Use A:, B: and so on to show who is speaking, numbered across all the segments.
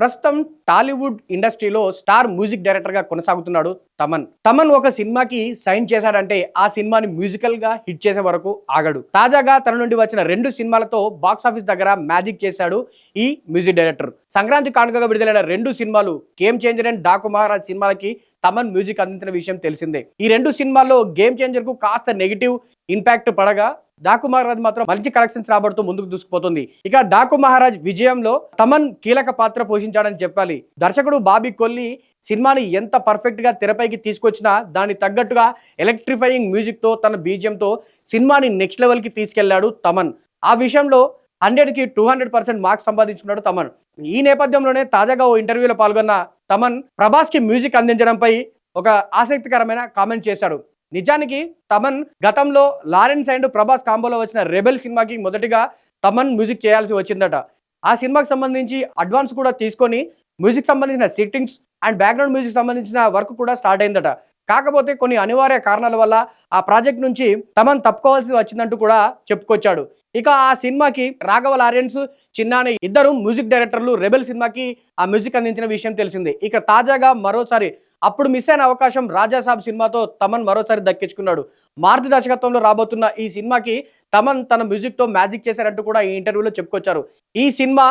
A: ప్రస్తుతం టాలీవుడ్ ఇండస్ట్రీలో star music డైరెక్టర్గా కొనసాగుతున్నాడు తమన్. తమన్ ఒక సినిమాకి సైన్ చేశాడంటే ఆ సినిమాని మ్యూజికల్గా హిట్ చేసే వరకు ఆగడు. తాజాగా తన నుండి వచ్చిన రెండు సినిమాలతో బాక్స్ ఆఫీస్ దగ్గర మ్యాజిక్ చేశాడు ఈ మ్యూజిక్ డైరెక్టర్. సంక్రాంతి కానుకగా విడుదలైన రెండు సినిమాలు Game Changer and Daaku Maharaaj సినిమాలకి తమన్ మ్యూజిక్ అందించిన విషయం తెలిసిందే. ఈ రెండు సినిమాల్లో గేమ్ చేంజర్కు కాస్త నెగిటివ్ ఇంపాక్ట్ పడగా డాకు మహారాజ్ మాత్రం మంచి కలెక్షన్స్ రాబడుతూ ముందుకు దూసుకుపోతుంది. ఇక డాకు మహారాజ్ విజయంలో తమన్ కీలక పాత్ర పోషించాడని చెప్పాలి. దర్శకుడు బాబీ కొల్లి సినిమాని ఎంత పర్ఫెక్ట్గా తెరపైకి తీసుకొచ్చినా దానికి తగ్గట్టుగా ఎలక్ట్రిఫైయింగ్ మ్యూజిక్తో తన బీజియంతో సినిమాని నెక్స్ట్ లెవెల్కి తీసుకెళ్ళాడు తమన్. ఆ విషయంలో హండ్రెడ్కి టూ హండ్రెడ్ పర్సెంట్ మార్క్స్ సంపాదించుకున్నాడు తమన్. ఈ నేపథ్యంలోనే తాజాగా ఓ ఇంటర్వ్యూలో పాల్గొన్న తమన్ ప్రభాస్కి మ్యూజిక్ అందించడంపై ఒక ఆసక్తికరమైన కామెంట్ చేశాడు. నిజానికి తమన్ గతంలో లారెన్స్ అండ్ ప్రభాస్ కాంబోలో వచ్చిన రెబెల్ సినిమాకి మొదటిగా తమన్ మ్యూజిక్ చేయాల్సి వచ్చిందట. ఆ సినిమాకి సంబంధించి అడ్వాన్స్ కూడా తీసుకొని మ్యూజిక్ సంబంధించిన సిట్టింగ్స్ అండ్ బ్యాక్గ్రౌండ్ మ్యూజిక్ సంబంధించిన వర్క్ కూడా స్టార్ట్ అయిందట. కాకపోతే కొన్ని అనివార్య కారణాల వల్ల ఆ ప్రాజెక్ట్ నుంచి తమన్ తప్పుకోవాల్సి వచ్చిందంటూ కూడా చెప్పుకొచ్చాడు. ఇక ఆ సినిమాకి రాఘవ లారెన్స్ చిన్నాని ఇద్దరు మ్యూజిక్ డైరెక్టర్లు రెబెల్ సినిమాకి ఆ మ్యూజిక్ అందించిన విషయం తెలిసింది. ఇక తాజాగా మరోసారి అప్పుడు మిస్ అయిన అవకాశం రాజాసాబ్ సినిమాతో తమన్ మరోసారి దక్కించుకున్నాడు. మారుతి దర్శకత్వంలో రాబోతున్న ఈ సినిమాకి తమన్ తన మ్యూజిక్తో మ్యాజిక్ చేశారంటూ కూడా ఈ ఇంటర్వ్యూలో చెప్పుకొచ్చారు. ఈ సినిమా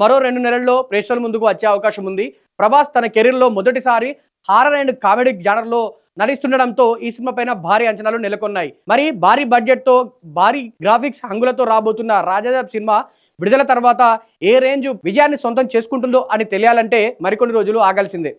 A: మరో రెండు నెలల్లో ప్రేక్షకుల ముందుకు వచ్చే అవకాశం ఉంది. ప్రభాస్ తన కెరీర్లో మొదటిసారి హారర్ అండ్ కామెడీ జానర్లో నటిస్తుండడంతో ఈ సినిమా పైన భారీ అంచనాలు నెలకొన్నాయి. మరి భారీ బడ్జెట్తో భారీ గ్రాఫిక్స్ హంగులతో రాబోతున్న రాజాసాబ్ సినిమా విడుదల తర్వాత ఏ రేంజ్ విజయాన్ని సొంతం చేసుకుంటుందో అని తెలియాలంటే మరికొన్ని రోజులు ఆగాల్సిందే.